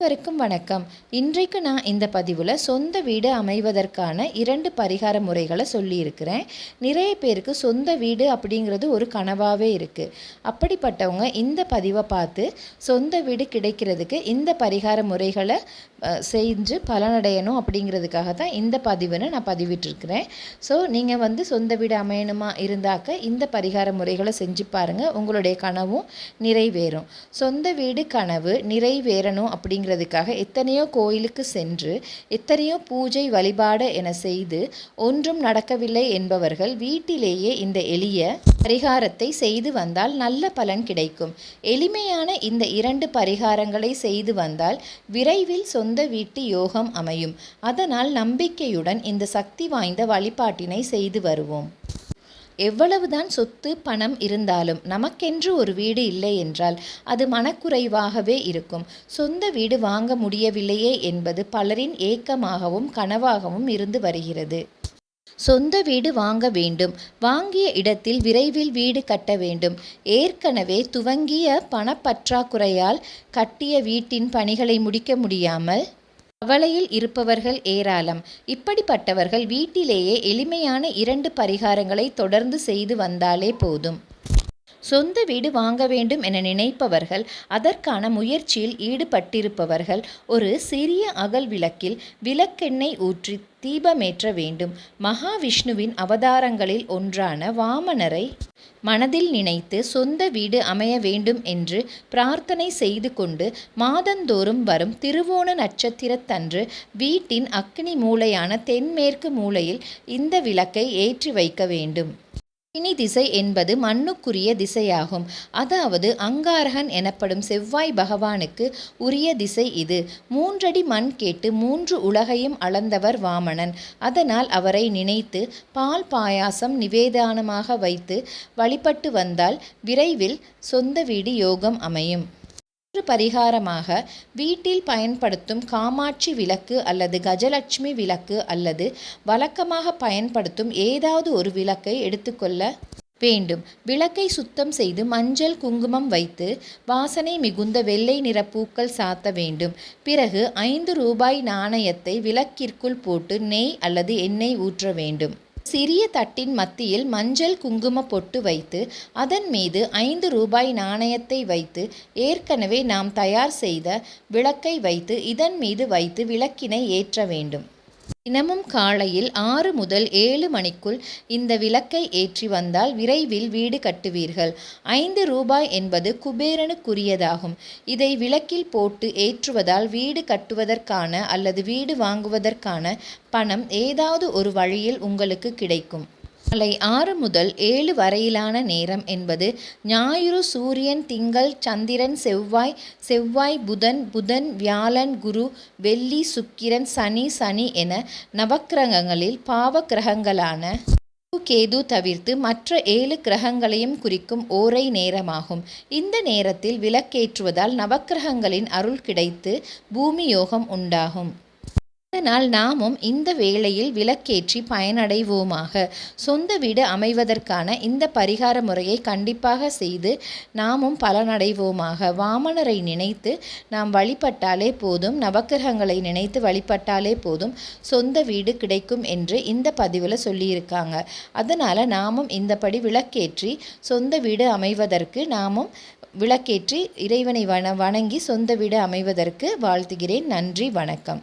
அனைவருக்கும் வணக்கம். இன்றைக்கு நான் இந்த பதிவில் சொந்த வீடு அமைவதற்கான இரண்டு பரிகார முறைகளை சொல்லியிருக்கிறேன். நிறைய பேருக்கு சொந்த வீடு அப்படிங்கிறது ஒரு கனவாகவே இருக்குது அப்படிப்பட்டவங்க இந்த பதிவை பார்த்து சொந்த வீடு கிடைக்கிறதுக்கு இந்த பரிகார முறைகளை செஞ்சு பலனடையணும் அப்படிங்கிறதுக்காக தான் இந்த பதிவுன்னு நான் பதிவிட்டிருக்கிறேன். ஸோ நீங்கள் வந்து சொந்த வீடு அமையணுமா இருந்தாக்க இந்த பரிகார முறைகளை செஞ்சு பாருங்கள் உங்களுடைய கனவும் நிறைவேறும். சொந்த வீடு கனவு நிறைவேறணும் அப்படிங்கிற அப்படின்றதுக்காக எத்தனையோ கோயிலுக்கு சென்று எத்தனையோ பூஜை வழிபாடு என செய்து ஒன்றும் நடக்கவில்லை என்பவர்கள் வீட்டிலேயே இந்த எளிய பரிகாரத்தை செய்து வந்தால் நல்ல பலன் கிடைக்கும். எளிமையான இந்த இரண்டு பரிகாரங்களை செய்து வந்தால் விரைவில் சொந்த வீட்டு யோகம் அமையும். அதனால் நம்பிக்கையுடன் இந்த சக்தி வாய்ந்த வழிபாட்டினை செய்து வருவோம். எவ்வளவுதான் சொத்து பணம் இருந்தாலும் நமக்கென்று ஒரு வீடு இல்லை என்றால் அது மனக்குறைவாகவே இருக்கும். சொந்த வீடு வாங்க முடியவில்லையே என்பது பலரின் ஏக்கமாகவும் கனவாகவும் இருந்து வருகிறது. சொந்த வீடு வாங்க வேண்டும். வாங்கிய இடத்தில் விரைவில் வீடு கட்ட வேண்டும். ஏற்கனவே துவங்கிய பணப்பற்றாக்குறையால் கட்டிய வீட்டின் பணிகளை முடிக்க முடியாமல் கவலையில் இருப்பவர்கள் ஏராளம். இப்படிப்பட்டவர்கள் வீட்டிலேயே எளிமையான இரண்டு பரிகாரங்களை தொடர்ந்து செய்து வந்தாலே போதும். சொந்த வீடு வாங்க வேண்டும் என நினைப்பவர்கள் அதற்கான முயற்சியில் ஈடுபட்டிருப்பவர்கள் ஒரு சிறிய அகல் விளக்கில் விளக்கெண்ணெய் ஊற்றி தீபமேற்ற வேண்டும். மகாவிஷ்ணுவின் அவதாரங்களில் ஒன்றான வாமனரை மனதில் நினைத்து சொந்த வீடு அமைய வேண்டும் என்று பிரார்த்தனை செய்து கொண்டு மாதந்தோறும் வரும் திருவோண நட்சத்திரத்தன்று வீட்டின் அக்னி மூலையான தென்மேற்கு மூலையில் இந்த விளக்கை ஏற்றி வைக்க வேண்டும். அக்னி திசை என்பது மண்ணுக்குரிய திசையாகும். அதாவது அங்காரகன் எனப்படும் செவ்வாய் பகவானுக்கு உரிய திசை இது. மூன்றடி மண் கேட்டு மூன்று உலகையும் அளந்தவர் வாமணன். அதனால் அவரை நினைத்து பால் பாயாசம் நிவேதானமாக வைத்து வழிபட்டு வந்தால் விரைவில் சொந்த வீடு யோகம் அமையும். பரிகாரமாக வீட்டில் பயன்படுத்தும் காமாட்சி விளக்கு அல்லது கஜலட்சுமி விளக்கு அல்லது வழக்கமாக பயன்படுத்தும் ஏதாவது ஒரு விளக்கை எடுத்துக்கொள்ள வேண்டும். விளக்கை சுத்தம் செய்து மஞ்சள் குங்குமம் வைத்து வாசனை மிகுந்த வெள்ளை நிற பூக்கள் சாத்த வேண்டும். பிறகு ஐந்து ரூபாய் நாணயத்தை விளக்கிற்குள் போட்டு நெய் அல்லது எண்ணெய் ஊற்ற வேண்டும். சிறிய தட்டின் மத்தியில் மஞ்சள் குங்கும பொட்டு வைத்து அதன் மீது ஐந்து ரூபாய் நாணயத்தை வைத்து ஏற்கனவே நாம் தயார் செய்த விளக்கை வைத்து இதன் மீது வைத்து விளக்கினை ஏற்ற வேண்டும். தினமும் காலையில் ஆறு முதல் ஏழு மணிக்குள் இந்த விளக்கை ஏற்றி வந்தால் விரைவில் வீடு கட்டுவீர்கள். ஐந்து ரூபாய் என்பது குபேரனுக்குரியதாகும். இதை விளக்கில் போட்டு ஏற்றுவதால் வீடு கட்டுவதற்கான அல்லது வீடு வாங்குவதற்கான பணம் ஏதாவது ஒரு வழியில் உங்களுக்கு கிடைக்கும். காலை ஆறு முதல் ஏழு வரையிலான நேரம் என்பது ஞாயிறு சூரியன் திங்கள் சந்திரன் செவ்வாய் செவ்வாய் புதன் புதன் வியாழன் குரு வெள்ளி சுக்கிரன் சனி சனி என நவக்கிரகங்களில் பாவ கிரகங்களான கேது தவிர்த்து மற்ற ஏழு கிரகங்களையும் குறிக்கும் ஓரை நேரமாகும். இந்த நேரத்தில் விளக்கேற்றுவதால் நவக்கிரகங்களின் அருள் கிடைத்து பூமி யோகம் உண்டாகும். அதனால் நாமும் இந்த வேளையில் விளக்கேற்றி பயனடைவோமாக. சொந்த வீடு அமைவதற்கான இந்த பரிகார முறையை கண்டிப்பாக செய்து நாமும் பலனடைவோமாக. வாமனரை நினைத்து நாம் வழிபட்டாலே போதும் நவக்கிரகங்களை நினைத்து வழிபட்டாலே போதும் சொந்த வீடு கிடைக்கும் என்று இந்த பதிவில் சொல்லியிருக்காங்க. அதனால் நாமும் இந்தபடி விளக்கேற்றி சொந்த வீடு அமைவதற்கு நாமும் விளக்கேற்றி இறைவனை வண வணங்கி சொந்த வீடு அமைவதற்கு வாழ்த்துகிறேன். நன்றி வணக்கம்.